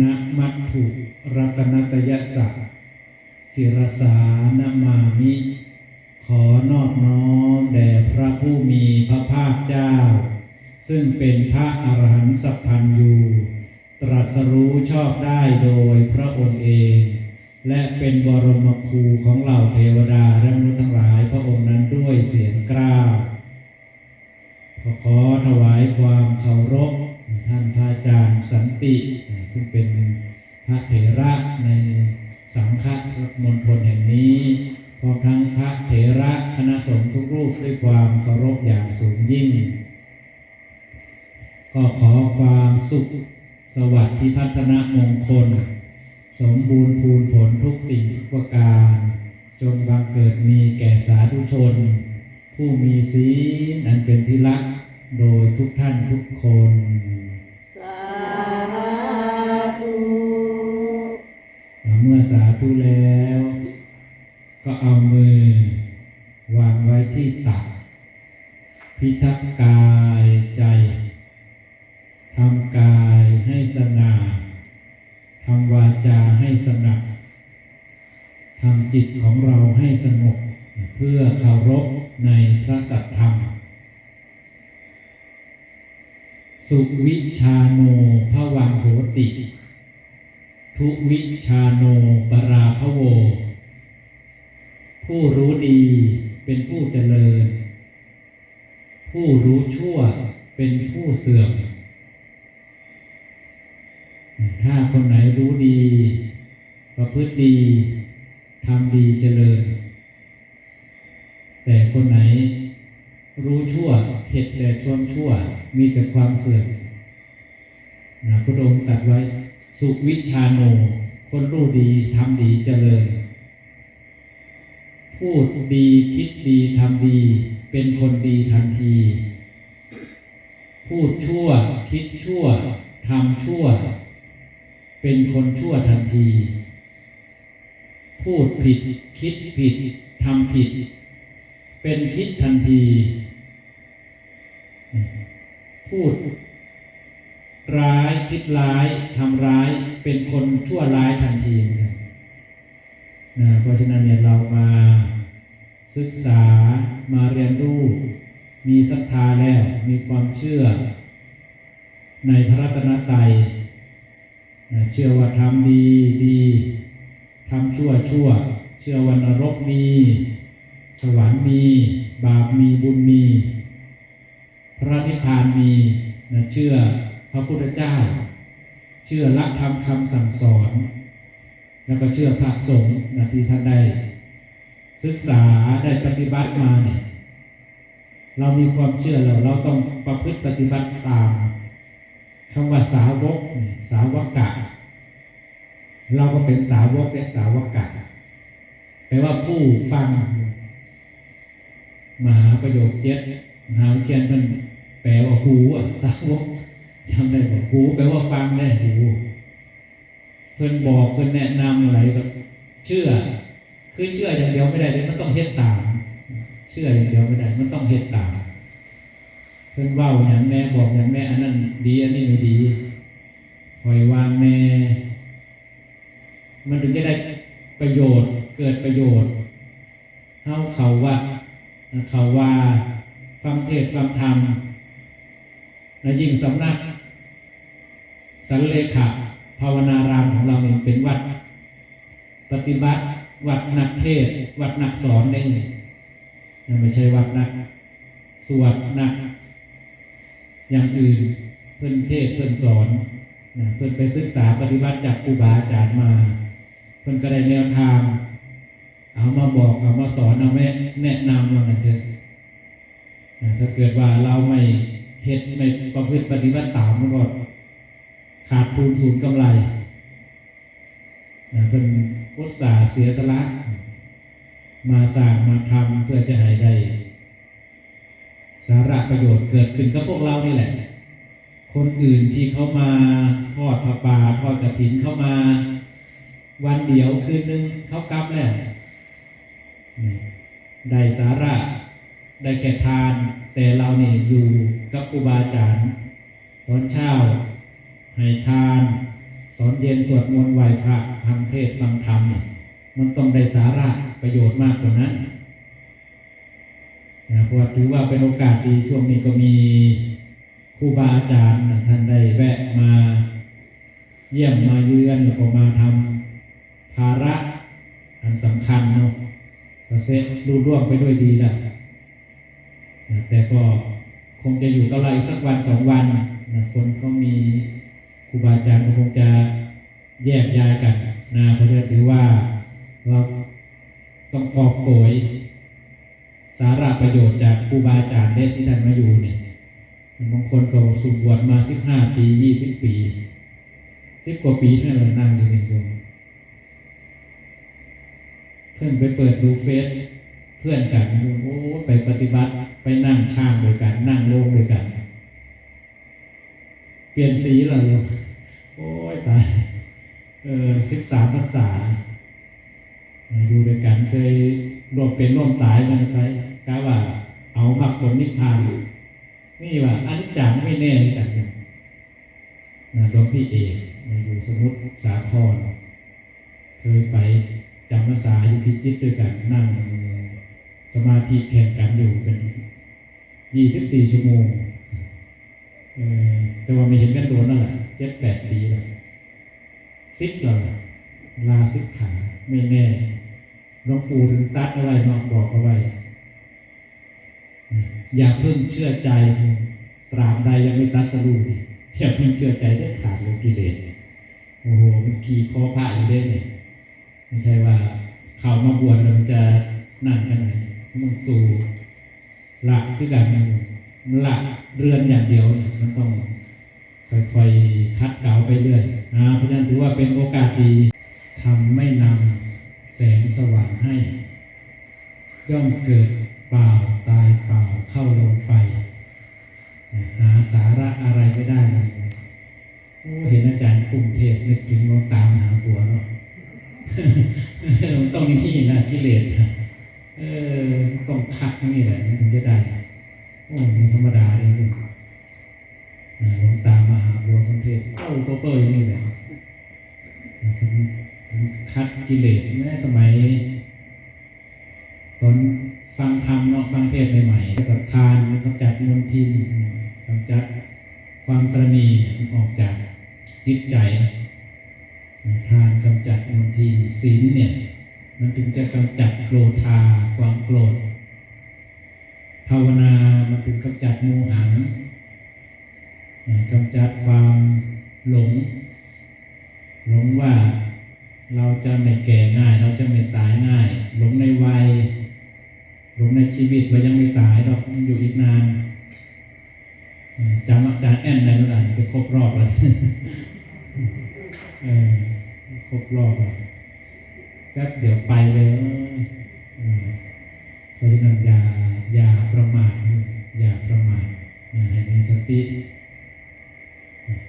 นะมัตถุรัตนตยสสะศิรสานามามิ ขอนอบน้อมแด่พระผู้มีพระภาคเจ้า ซึ่งเป็นพระอรหันตสัพพันยูตรัสรู้ชอบได้โดยพระองค์เอง และเป็นบรมครูของเหล่าเทวดาและมนุษย์ทั้งหลายพระองค์นั้นด้วยเสียงกล้าวขอขอถวายความเคารพท่านพระอาจารย์สันติ ซึ่งเป็นพระเถระในสังฆมณฑลแห่งนี้พร้อมทั้งพระเถระคณะสงฆ์ทุกรูปด้วยความเคารพอย่างสูงยิ่ง ก็ขอความสุขสวัสดิ์พิพัฒนมงคล สมบูรณ์พูนผลทุกสิ่งทุกประการ จงบังเกิดมีแก่สาธุชน ผู้มีศีลอันเป็นที่รักโดยทุกท่านทุกคน เมื่อสาธุแล้ว ก็เอามือ วางไว้ที่ตัก พิทักษ์กายใจทำกายให้สง่าทำวาจาให้สงัดทำจิตของเราให้สงบเพื่อเคารพในพระสัทธรรม สุวิชาโนภวังโหติ ทุวิชาโนปราภโว ผู้รู้ดีเป็นผู้เจริญ ผู้รู้ชั่วเป็นผู้เสื่อม ถ้าคนไหนรู้ดี ประพฤติดีทำดีเจริญ แต่คนไหนรู้ชั่วเหตุแต่ชวมชั่ว มีแต่ความเสื่อมนะพระองค์ตัดไว้ สุวิชาโน คนรู้ดีทำดีเจริญ พูดดีคิดดีทำดี เป็นคนดีทันที พูดชั่ว คิดชั่วทำชั่ว เป็นคนชั่วทันที พูดผิด คิดผิดทำผิด เป็นพิษทันที พูด ร้ายคิดร้ายทำร้ายเป็นคนชั่วร้ายทันทีนะเพราะฉะนั้นเนี่ยเรามาศึกษามาเรียนรู้มีศรัทธาแล้วมีความเชื่อ ในพระรัตนตรัยนะเชื่อว่าทำดีดีทำชั่วชั่ว เชื่อว่านรกมี สวรรค์มี บาปมีบุญมี พระนิพพานมีนะเชื่อ พระพุทธเจ้า เชื่อรักธรรมคำสั่งสอน แล้วก็เชื่อพระสงฆ์นะที่ท่านได้ศึกษาได้ปฏิบัติมาเนี่ยเรามีความเชื่อเราเราต้องประพฤติปฏิบัติตามคำว่าสาวกสาวกะ เราก็เป็นสาวกและสาวกะแปลว่าผู้ฟัง มหาประโยคเจ็ดมหาวิเชียนมันแปลว่าหูอะสาวก จำได้บอกหูแปลว่าฟังได้หูเพิ่นบอกเพิ่นแนะนำอะไรก็เชื่อ คือเชื่ออย่างเดียวไม่ได้เลยมันต้องเฮ็ดตามเชื่ออย่างเดียวไม่ได้ มันต้องเฮ็ดตามเพิ่นเว้าอย่างแม่บอกอย่างแม่อันนั้นดีอันนี้ไม่ดีปล่อยวางแน่มันถึงจะได้ประโยชน์เกิดประโยชน์เฮาเขาว่าเขาว่าฟังเทศฟังธรรมและยิ่งสำนัก สันเลขาภาวนารามของเราเองเป็นวัด ปฏิบัติวัดนักเทศ วัดนักสอนได้ไงยังไม่ใช่วัดนัก สวดนัก อย่างอื่นเพื่อนเทศเพื่อนสอนนะเพื่อนไปศึกษาปฏิบัติจากครูบาอาจารย์มา เพื่อนก็ได้แนวทาง เอามาบอกเอามาสอนเอาแม่แนะนำว่ากันเถอะนะถ้าเกิดว่าเราไม่เฮ็ดไม่ประพฤติปฏิบัติตามมันก็ ขาดทุนสูญกำไรนะเป็นอุตสาห์เสียสละ มาสร้างมาทำเพื่อจะให้ได้ สาระประโยชน์เกิดขึ้นกับพวกเรานี่แหละ คนอื่นที่เขามาทอดผ้าป่าทอดกระถินเข้ามา วันเดียวคืนนึงเขากลับแล้วได้สาระได้แค่ทาน แต่เราเนี่ยอยู่กับครูบาอาจารย์ตอนเช้า ให้ทาน ตอนเย็นสวดมนต์ไหว้พระฟังเทศฟังธรรมมันต้องได้สาระประโยชน์มากกว่านั้นนะเพราะถือว่าเป็นโอกาสดีช่วงนี้ก็มีครูบาอาจารย์นะท่านได้แวะมาเยี่ยมมาเยือนแล้วก็มาทำภาระอันสำคัญเนาะก็เสร็จรุ่ร่วงไปด้วยดีแล้วนะแต่ก็คงจะอยู่กับเราอีกสักวันสองวันนะคนเขามี รูบาอาจารย์ก็คงจะแยกย้ายกันนะเพราะฉะนั้นถือว่าเราต้องกอบโกย สาระประโยชน์จากครูบาอาจารย์ได้ที่ท่านมาอยู่เนี่ยบางคนก็สุบวชมาสิบห้าปียี่สิบปีสิบกว่าปีที่เรานั่งอยู่ในวงเพื่อนไปเปิดดูเฟซเพื่อนกันโอ้ไปปฏิบัติไปนั่งช่างด้วยกัน นั่งโลงด้วยกัน เปลี่ยนสีเราอยู่โอ้ยตายเออสิบสามพรรษาอยู่ด้วยกันเคยร่วมเป็นร่วมตายกันไปกะว่าเอามรรคผลนิพพานนี่ว่าอันนี้จังไม่แน่เหมือนกันนะหลวงพี่เอกอยู่สมุทรสาครเคยไปจำพรรษาอยู่พิจิตรด้วยกันนั่งสมาธิแข่งกันอยู่เป็นยี่สิบสี่ชั่วโมงเออ แต่ว่าไม่เห็นกันโดนนั่นแหละเจ็ดแปดปีแล้วซิกเราล่ะลาซิกขาไม่แน่หลวงปู่ถึงตัดเอาไว้นอกบอกเอาไว้อย่าเพิ่งเชื่อใจตราบใดยังไม่ตัดสรุปอย่าเพิ่งเชื่อใจได้ขาดเรื่องกิเลสโอ้โหมันขี่คอพระอยู่ได้เนี่ยไม่ใช่ว่าเข้ามาบวชแล้วมันจะนั่นกันไหนมันสู่หลักคือกันมัน หลักเรือนอย่างเดียวเนี่ยมันต้องค่อยๆคัดเกลาไปเรื่อยนะเพราะฉะนั้นถือว่าเป็นโอกาสดีทำไม่นำแสงสว่างให้ ย่อมเกิดเปล่าตายเปล่าเข้าลงไป หาสาระอะไรไม่ได้เลยโอ้เห็นอาจารย์กรุงเทพนึกถึงลงตามหาบัวเนาะมันต้องมีที่นะกิเลสเออต้องคัดนี่แหละมันถึงจะได้ โอ้ไม่ธรรมดาเลยเนี่ยหลวงตามหาบัวกรุงเทพเอ้าโตเปอร์อย่างนี้แหละคัดกิเลสแม้สมัย ตอนฟังธรรมนาะฟังเทศน์ใหม่ๆกับทานกำจัดมลทินกำจัดความตรณีออกจากจิตใจทานกำจัดมลทินศีลเนี่ย มันถึงจะกำจัดโกรธาความโกรธ ภาวนามันถึงกำจัดโมหังกำจัดความหลง หลงว่าเราจะไม่แก่ง่าย เราจะไม่ตายง่าย หลงในวัย หลงในชีวิตว่ายังไม่ตายหรอกยังอยู่อีกนานจำอาจารย์แอนได้เมื่อไหร่จะครบรอบแล้วครบรอบแล้วแป๊บเดี๋ยวไปเลย เออเพราะฉะนั้นอย่าอย่าประมาทอย่าประมาทนะให้มีสติ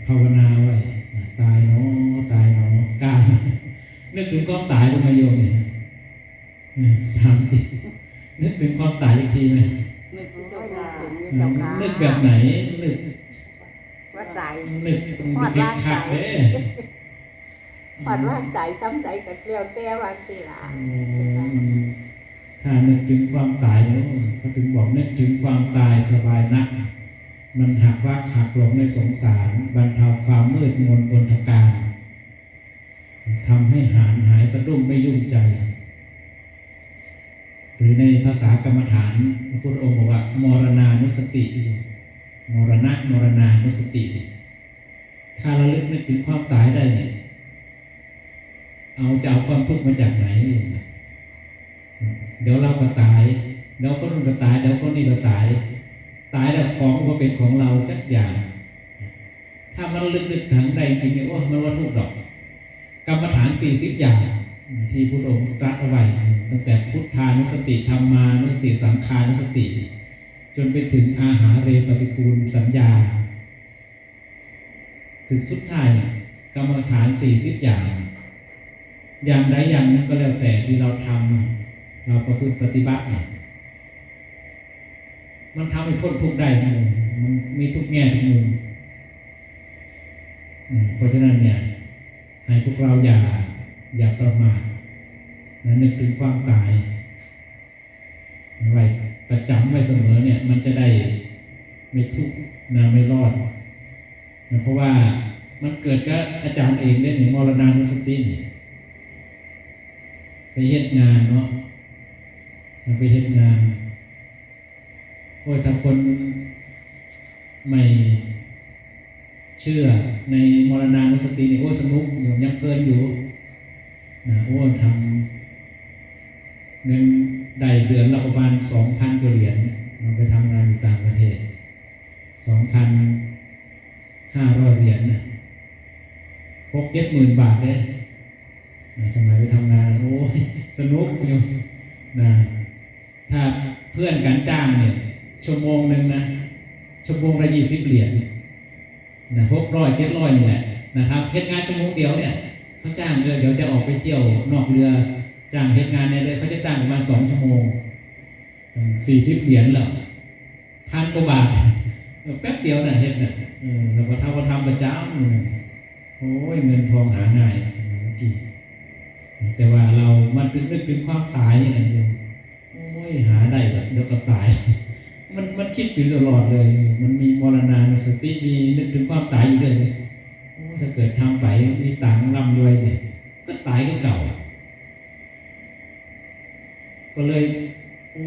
ภาวนาไว้นะตายเนาะตายเนาะกล้านึกถึงความตายลงมาโยมเนี่ยเออถามจริงนึกถึงความตายอีกทีไหมนึกเจ้าค่ะเออนึกแบบไหนนึกว่าใจนึกตรงนี้เก็บขัดเลยปัดว่าใจทำใจกับเกลียวแต่วันทีละโอ้มัน ถ้านึกถึงความตายแล้วเขาถึงบอกนึกถึงความตายสบายนัก มันหักว่าขักหลงในสงสาร บรรเทาความมืดมนบนทการทำให้หายหายสะดุ้งไม่ยุ่งใจ หรือในภาษากรรมฐานพระพุทธองค์บอกว่ามรณานุสติ มรณะมรณานุสติ ถ้าเราลึกนึกถึงความตายได้เนี่ยเอาจะเอาความทุกข์มาจากไหน เดี๋ยวเราก็ตายเดี๋ยวคนนู้นก็ตายเดี๋ยวคนนี้ก็ตาย ตายแล้วของก็เป็นของเราจักอย่าง ถ้ามันลึกๆถังใดจริงเนี่ยโอ้มันว่าทุกดอก กรรมฐานสี่สิบอย่างที่พุทธองค์ตรัสเอาไว้ตั้งแต่พุทธานุสติธรรมานุสติสังขานุสติ จนไปถึงอาหารเรปฏิคูลสัญญา ถึงสุดท้ายเนี่ยกรรมฐานสี่สิบอย่าง อย่างใดอย่างหนึงก็แล้วแต่ที่เราทำ เราประพฤติปฏิบัติเนี่ยมันทำให้พ้นทุกข์ได้นะมันมีทุกแง่ทุกมุมอืมเพราะฉะนั้นเนี่ยให้พวกเราอย่าอย่าประมาทนะนึกถึงความตายไว้ประจำไว้เสมอเนี่ย มันจะได้ไม่ทุกข์นะไม่รอดนะเพราะว่ามันเกิดกับอาจารย์เองได้หนึ่งมรณานุสตินี่ไปเฮ็ดงานเนาะ ไปเฮ็ดงานโอ้ยถ้าคนไม่เชื่อในมรณานุสตินี่ยโอ้สนุกอยู่ยังเพลินอยู่นะโอ้ทำเงินได้เดือนละประมาณสองพันกว่าเหรียญเราไปทำงานอยู่ต่างประเทศสองพันห้าร้อยเหรียญนะหกเจ็ดหมื่นบาทเนี่ยนะสมัยไปทำงาน โอ้ยสนุกอยู่นะ ถ้าเพื่อนกันจ้างเนี่ยชั่วโมงหนึ่งนะชั่วโมงละยี่สิบเหรียญนะหกร้อยเจ็ดร้อยนี่แหละนะครับเฮ็ดงานชั่วโมงเดียวเนี่ยเขาจ้างเออเดี๋ยวจะออกไปเที่ยวนอกเรือจ้างเฮ็ดงานเนี่ยเลยเขาจะจ้างประมาณสองชั่วโมงสี่สิบเหรียญเหรอพันกว่าบาทแป๊บเดียวนะเฮ็ดนะเออเราก็ทำก็ทำประจำโอ้ยเงินทองหาง่ายเมื่อกี้แต่ว่าเรามันนึกนึกถึงความตายนี่แหละโยม ยหาได้แบบเดี๋ยวก็ตาย มันมันคิดอยู่ตลอดเลย มันมีมรณานุสติมีนึกถึงความตายอยู่เลยโอ้ถ้าเกิดทำไปมีตังค์ร่ำรวยเนี่ยก็ตายก็เก่า ก็เลยโอ้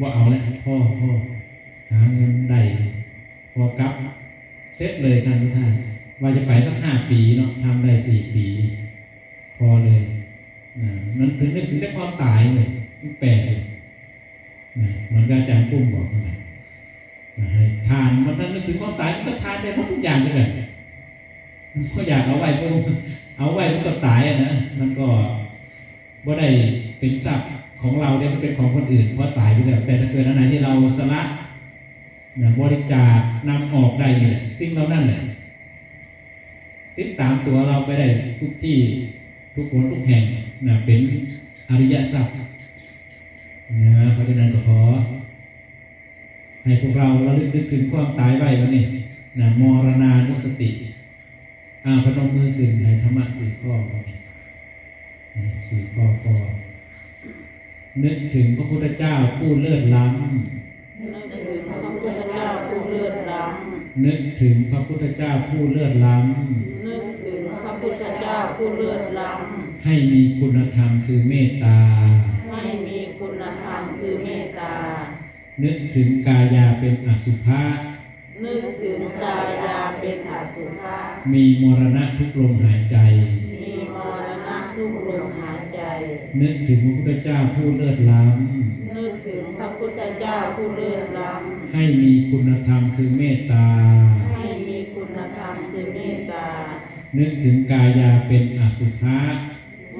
ว่าเอาแล้วพ่อพ่อหาเงินได้พอกลับเซ็ตเลยท่านทุกท่านว่าจะไปสักห้าปีเนาะทำได้สี่ปี พอเลยนะมันถึงนึกถึงแต่ความตายเลยแปลกเลย เหมือนกับอาจารย์ปุ้มบอกนะทานมันถ้านึกถึงความตายมันก็ทานได้หมดทุกอย่างเลยแหละก็อยากเอาไว้ก็เอาไว้มันก็ตายอะนะมันก็บ่ได้เป็นทรัพย์ของเราเนี่ยมันเป็นของคนอื่นเพราะตายไปแล้วแต่ถ้าเกิดอันไหนที่เราสละนะบริจาคนำออกได้เนี่ยสิ่งเหล่านั้นแหละติดตามตัวเราไปได้ทุกที่ทุกคนทุกแห่งนะเป็นอริยทรัพย์ นะเพราะฉะนั้นก็ขอ ให้พวกเราระลึกนึกถึงความตายไว้วันนี้นะมรณานุสติอ่าพนมมือขึ้นให้ธรรมะสี่ข้อก่อนนะสี่ข้อก็นึกถึงพระพุทธเจ้าผู้เลิศล้นึกถึงพระพุทธเจ้าผู้เลิศล้ำนึกถึงพระพุทธเจ้าผู้เลิศล้ำนึกถึงพระพุทธเจ้าผู้เลิศล้ำให้มีคุณธรรมคือเมตตาำให้มีคุณธรรมคือเมตตา นึกถึงกายาเป็นอสุภะนึกถึงกายาเป็นอสุภะมีมรณะทุกลมหายใจ มีมรณะทุกลมหายใจ นึกถึงพระพุทธเจ้าผู้เลิศล้ำนึกถึงพระพุทธเจ้าผู้เลิศล้ให้มีคุณธรรมคือเมตตาำให้มีคุณธรรมคือเมตตา นึกถึงกายาเป็นอสุภะ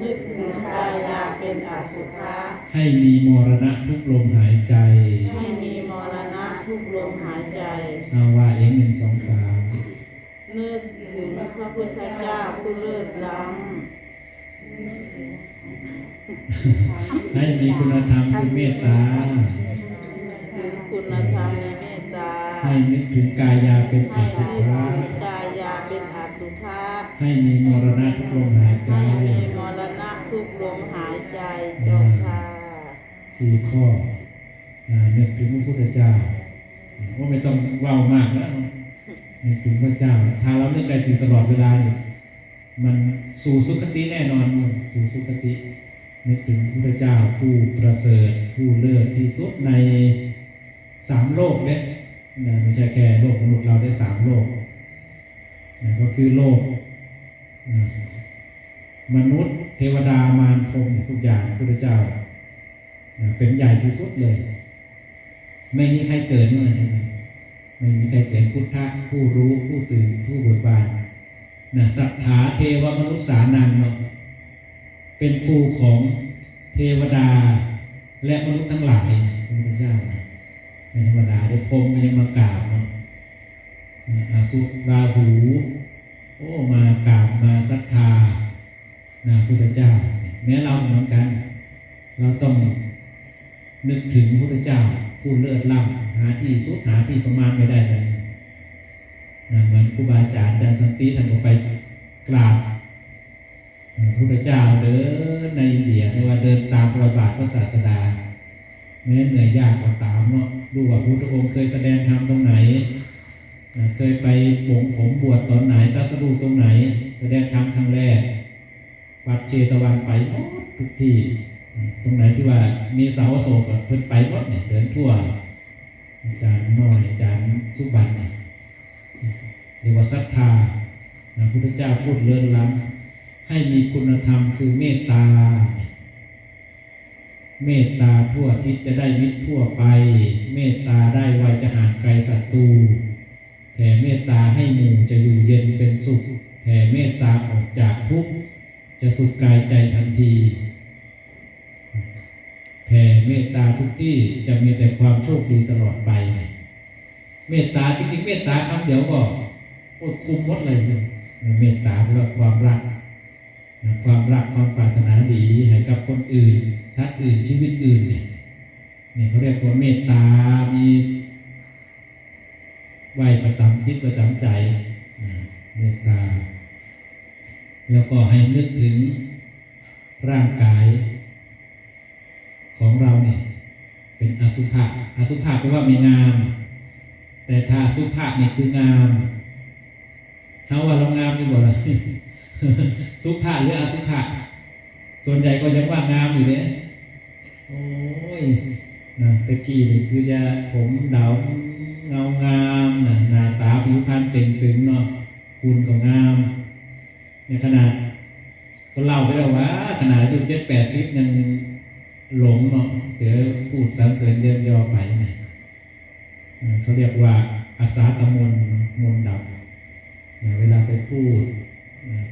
นึกถึงกายาเป็นอสุภะให้มีมรณะทุกลมหายใจ ให้มีมรณะทุกลมหายใจเอาว่าเองหนึ่งสองสามนึกถึงพระพุทธเจ้าผู้เลิศล้ให้มีคุณธรรมคือเมตตาำถึงคุณธรรมในเมตตาให้นึกถึงกายาเป็นอให้สุนึกภะ สุภะให้มีมรณะทุกลมหายใจ ให้มีมรณะทุกลมหายใจจงค่ะสี่ข้ออ่านึกถึงพระพุทธเจ้าว่าไม่ต้องเว้ามากแล้วนึกถึงพระเจ้า ถ้าเรานึกได้ถึงตลอดเวลาเนี่ยมันสู่สุคติแน่นอนสู่สุคตินึกถึงพระพุทธเจ้าผู้ประเสริฐผู้เลิศที่สุดในสามโลกเนี่ยนะไม่ใช่แค่โลกมนุษย์เราได้สามโลกนะ ก็คือโลก มนุษย์ เทวดามารพรมทุกอย่างพระพุทธเจ้า เป็นใหญ่ที่สุดเลย ไม่มีใครเกิดเมื่อนั้นไม่มีใครเกิดพุทธะผู้รู้ผู้ตื่นผู้เบิกบานนะสัทธาเทวมนุษย์สานังเนาะเป็นครูของเทวดาและมนุษย์ทั้งหลายพระพุทธเจ้านะไม่ธรรมดาได้พรมยังมากราบเนาะ อาสุราหูโอ้มากราบมาศรัทธานะพระพุทธเจ้าแม้เราเหมือนกัน เราต้องนึกถึงพระพุทธเจ้าผู้เลิศล้ำหาที่สุดหาที่ประมาณไม่ได้เลยนะเหมือนครูบาอาจารย์อาจารย์สันติท่านก็ไปกราบพระพุทธเจ้าเดินในอินเดียไม่ว่าเดินตามรอยบาทพระศาสดาแม้เหนื่อยยากก็ตามเนาะดูว่าพระพุทธองค์เคยแสดงธรรมตรงไหน เคยไปบงผมบวชตอนไหนตัสรู้ตรงไหนแสดงธรรมครั้งแรก วัดเจตวันไปหมดทุกที่ตรงไหนที่ว่ามีสาวโศกเพิ่นไปหมดเนี่ยเดินทั่วอาจารย์น้อยอาจารย์สุบันเนี่ยเรียกว่าศรัทธานะพุทธเจ้าพูดเลื่อนล้ำให้มีคุณธรรมคือเมตตา เมตตาทั่วทิศจะได้มิตรทั่วไป เมตตาได้ไวจะห่างไกลศัตรู แผ่เมตตาให้หมู่จะอยู่เย็นเป็นสุข แผ่เมตตาออกจากทุกข์จะสุขกายใจทันที แผ่เมตตาทุกที่จะมีแต่ความโชคดีตลอดไป เมตตาจริงๆเมตตาคำเดียวก็โอ้ยคุมหมดเลยเมตตาเพื่อความรัก ความรักความปรารถนาดีให้กับคนอื่น สัตว์อื่นชีวิตอื่นเนี่ยเนี่ยเขาเรียกว่าเมตตามี ไหวประจำจิตประจำใจเมตตา แล้วก็ให้นึกถึงร่างกายของเราเนี่ยเป็นอสุภะอสุภะแปลว่าไม่งาม แต่ถ้าสุภะเนี่ยคืองามเขาว่าเรางามอยู่บ่ล่ะสุภะหรืออสุภะส่วนใหญ่ก็ยังว่างามอยู่เนี่ยโอ้ยนะตะกี้นี่คือจะผมดำ เงางามนะหน้าตาผิวพรรณเต่งตึงเนาะคุณก็งาม ในขนาดก็เล่าไปแล้วว่า ขนาดอายุเจ็ดแปดสิบยังหลงเนาะเดี๋ยวพูดสรรเสริญเยินยอไปนะเอ่อเขาเรียกว่าอาสาตมนต์มนต์ดับเวลาไปพูด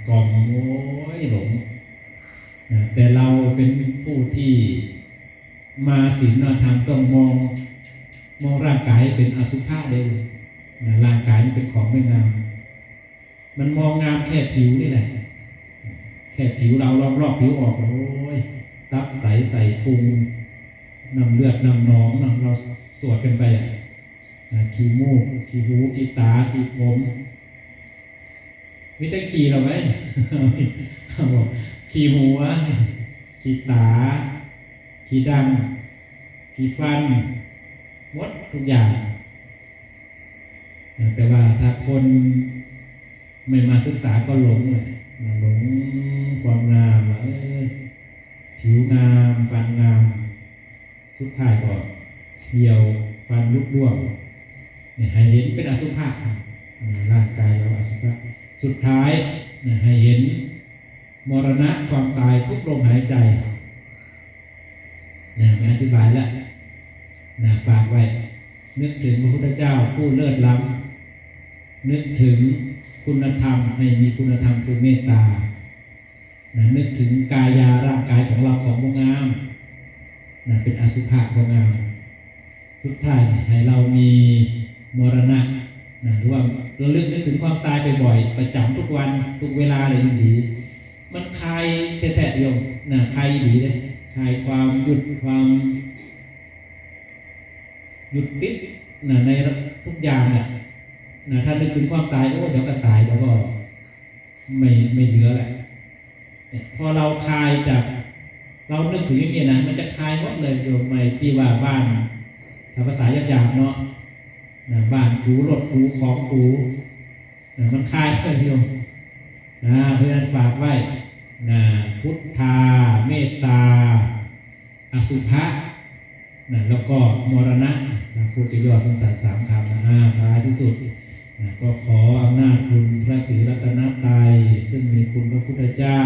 กล่อมโอ้ยหลงแต่เราเป็นผู้ที่มาศีลมาธรรมต้องมอง มองร่างกายเป็นอสุภะเลยนะร่างกายนี่เป็นของไม่งาม มันมองงามแค่ผิวนี่แหละ แค่ผิวเรารอบรอบผิวออกโอ้ยตับไหลใส่พุงนำเลือดนำหนองนำเราสวดกันไปนะขี้มูกขี้หูขี้ตาขี้ผมมิแต่ขี้เราไหมขี้หัวขี้ตาขี้ดังขี้ฟัน หมดทุกอย่าง แต่ว่าถ้าคนไม่มาศึกษาก็หลงเลยหลงความงามเอ้ยผิวงามฟันงาม ทุกท่ายก็เหี่ยวฟันลุกร่วงเนี่ยให้เห็นเป็นอสุภะร่างกายเราอสุภะสุดท้ายเนี่ยให้เห็นมรณะความตายทุกลมหายใจเนี่ยไม่อธิบายแล้ว นะฝากไว้ นึกถึงพระพุทธเจ้าผู้เลิศล้ำนึกถึงคุณธรรมให้มีคุณธรรมคือเมตตานะนึกถึงกายาร่างกายของเราของพงามนะเป็นอสุภะพงาม สุดท้ายให้เรามีมรณะนะหรือว่าเราลึกนึกถึงความตายไปบ่อยประจำทุกวันทุกเวลาเลยยิ่งดีมันคลายแท้ๆโยมนะคลายดีเลยคลายความหยุดความ หยุดติดนะในทุกอย่างแหละนะถ้านึกถึงความตายโอ้เดี๋ยวก็ตายเดี๋ยวก็ไม่ไม่เหลือแหละพอเราคลายจากเรานึกถึงอย่างนี้นะมันจะคลายหมดเลยโยมไม่ที่ว่าบ้านภาษาหยาบๆเนาะนะบ้านถูรถถูของถูนะมันคลายเลยโยมนะเพราะฉะนั้นฝากไว้นะพุทธาเมตตา อสุภะนะแล้วก็มรณะ นะพูดจะย่อสั้นๆสามคำนะอ่าท้ายที่สุดนะก็ขออำนาจคุณพระศรีรัตนตรัยซึ่งมีคุณพระพุทธเจ้า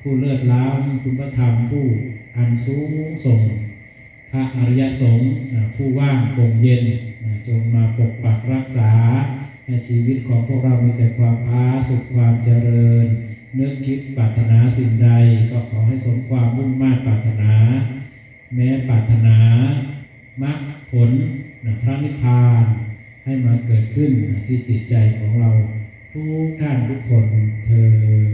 ผู้เลิศล้ำคุณพระธรรมผู้อันสูงส่ง พระอริยสงฆ์ผู้ว่างโปร่งเย็นจงมาปกปักรักษาให้ชีวิตของพวกเรามีแต่ความพาสุขความเจริญ เนึกคิดปรารถนาสิ่งใด ก็ขอให้สมความมุ่งมา่ปรารถนา แม้ปรารถนามรรคผลพระนิพพานให้มาเกิดขึ้นที่จิตใจของเราทุกท่านทุกคนเธอ